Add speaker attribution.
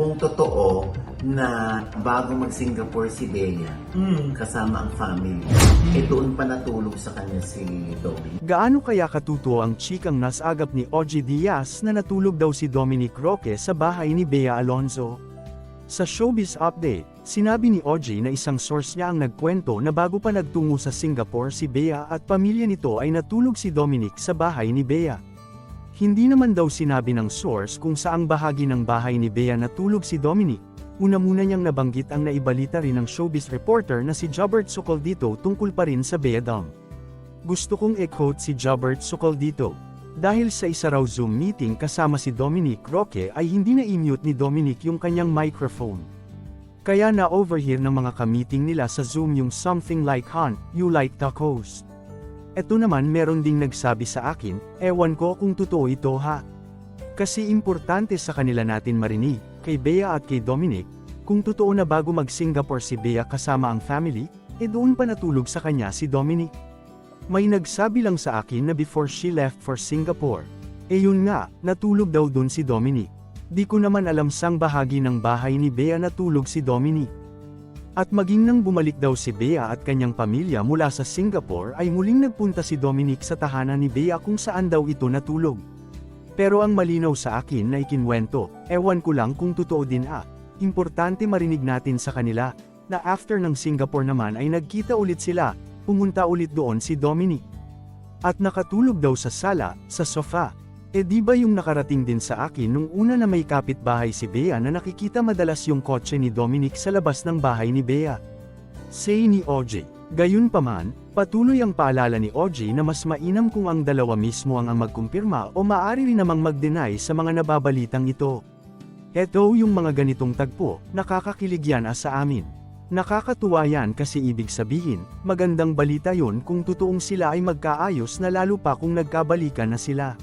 Speaker 1: kung totoo na bago mag-Singapore si Bea,
Speaker 2: Mm.
Speaker 1: kasama ang family, eh doon pa natulog sa kanya si Dominic.
Speaker 3: Gaano kaya katuto ang chikang nasagap ni OG Diaz na natulog daw si Dominic Roque sa bahay ni Bea Alonzo? Sa Showbiz Update, sinabi ni OG na isang source niya ang nagkwento na bago pa nagtungo sa Singapore si Bea at pamilya nito ay natulog si Dominic sa bahay ni Bea. Hindi naman daw sinabi ng source kung saang bahagi ng bahay ni Bea natulog si Dominic. Una muna niyang nabanggit ang naibalita rin ng showbiz reporter na si Jobert Sokol dito tungkol pa rin sa Bea Dam. Gusto kong i-quote si Jobert Sokol dito. Dahil sa isa raw Zoom meeting kasama si Dominic Roque ay hindi na i-mute ni Dominic yung kanyang microphone. Kaya na-overhear ng mga ka-meeting nila sa Zoom yung something like Han, you like tacos. Eto naman meron ding nagsabi sa akin, ewan ko kung totoo ito ha. Kasi importante sa kanila natin marinig, kay Bea at kay Dominic, kung totoo na bago mag-Singapore si Bea kasama ang family, e doon pa natulog sa kanya si Dominic. May nagsabi lang sa akin na before she left for Singapore. E yun nga, natulog daw dun si Dominic. Di ko naman alam sang bahagi ng bahay ni Bea natulog si Dominic. At maging nang bumalik daw si Bea at kanyang pamilya mula sa Singapore ay muling nagpunta si Dominic sa tahanan ni Bea kung saan daw ito natulog. Pero ang malinaw sa akin na ikinwento, ewan ko lang kung totoo din ah. Importante marinig natin sa kanila, na after ng Singapore naman ay nagkita ulit sila, pumunta ulit doon si Dominic. At nakatulog daw sa sala, sa sofa. E di ba yung nakarating din sa akin nung una na may kapitbahay si Bea na nakikita madalas yung kotse ni Dominic sa labas ng bahay ni Bea. Say ni OJ. Gayunpaman, patuloy ang paalala ni OJ na mas mainam kung ang dalawa mismo ang ang magkumpirma o maaari rin namang mag-deny sa mga nababalitang ito. Eto yung mga ganitong tagpo, nakakakilig yan ah sa amin. Nakakatuwa yan kasi ibig sabihin, magandang balita yon kung totoong sila ay magkaayos na lalo pa kung nagkabalikan na sila.